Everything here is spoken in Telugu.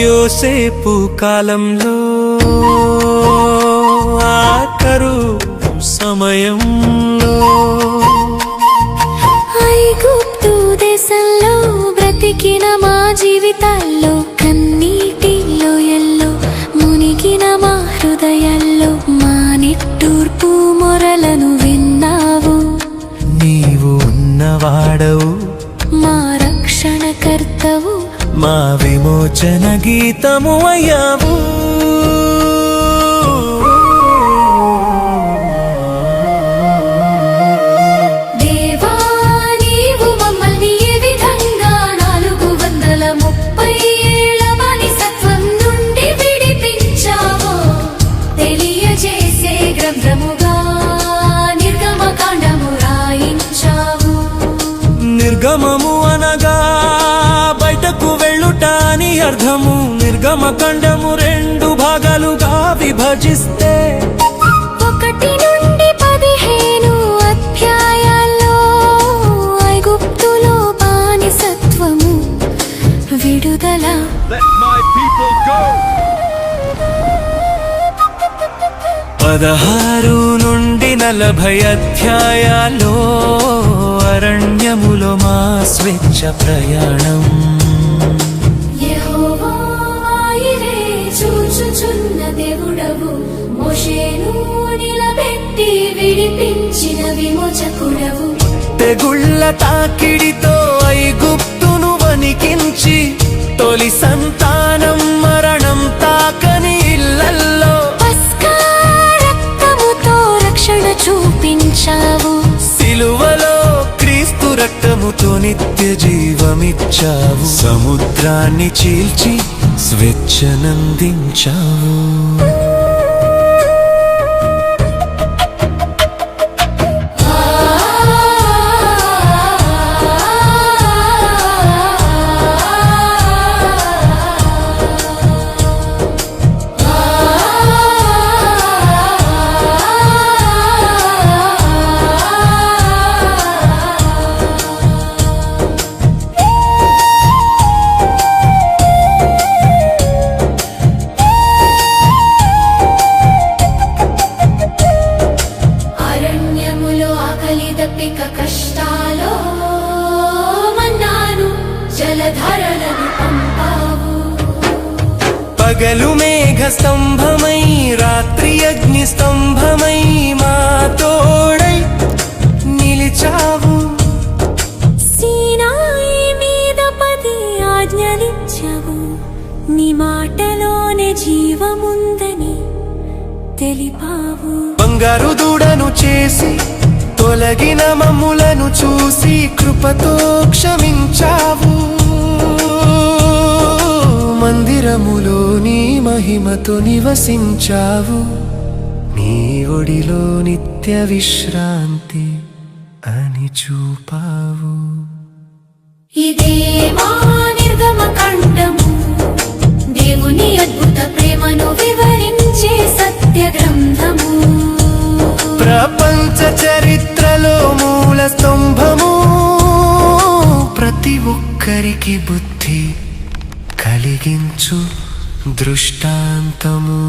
యోసేపు కాలంలో ఆఖరు సమయంలో ఐగుప్తు దేశంలో బ్రతికిన మా జీవితాల్లో కన్నీటి లోయల్లో మునిగిన మా హృదయాల్లో మా నిట్టూర్పు మొరలను విన్నావు. నీవు ఉన్నవాడవు. మా రక్షణకర్తవు. మా విమోచన గీతము అయ్యావు. నిర్గమకాండము రాయించావు. నిర్గమము అనగా బయటకు వెళ్ళుట అని అర్థము. మిర్గమఖండము రెండు భాగాలుగా విభజిస్తే పదహారు నుండి నలభై అధ్యాయాల్లో అరణ్యములో మా స్వేచ్ఛ ప్రయాణం. యెహోవా ఆయనే చూచుచున్న దేవుడవు మోషేను నిలబెట్టి విడిపించిన విమోచకుడవు. తెగుళ్ళ తాకిడితో ఐగుప్తును వణికించి తొలి సంతానం మరణం నిత్య జీవమిచ్చావు సముద్రాన్ని చీల్చి స్వేచ్ఛనందించావు. ఆకలి దప్పిక కష్టాలో మన్నాను జలధారలను పంపావు. పగలు మేఘ స్తంభమై రాత్రి అగ్ని స్తంభమై మా తోడై నిలిచావు. సీనాయి మీద పది ఆజ్ఞలిచ్చావు. నీ మాటలోనే జీవముందని తెలిపావు. బంగారు దూడను చేసి తొలగిన మమ్ములను చూసి కృపతో క్షమించావు. మందిరములో నీ మహిమతో నివసించావు. నీ ఒడిలో నిత్య విశ్రాంతి అని చూపావు. ఇదే మా నిర్గమ కంఠము దేవుని అద్భుత ప్రేమను వివరించే సత్య గ్రంథము ప్రపంచ మనసులో మూల స్తంభము. ప్రతి ఒక్కరికి బుద్ధి కలిగించు దృష్టాంతము.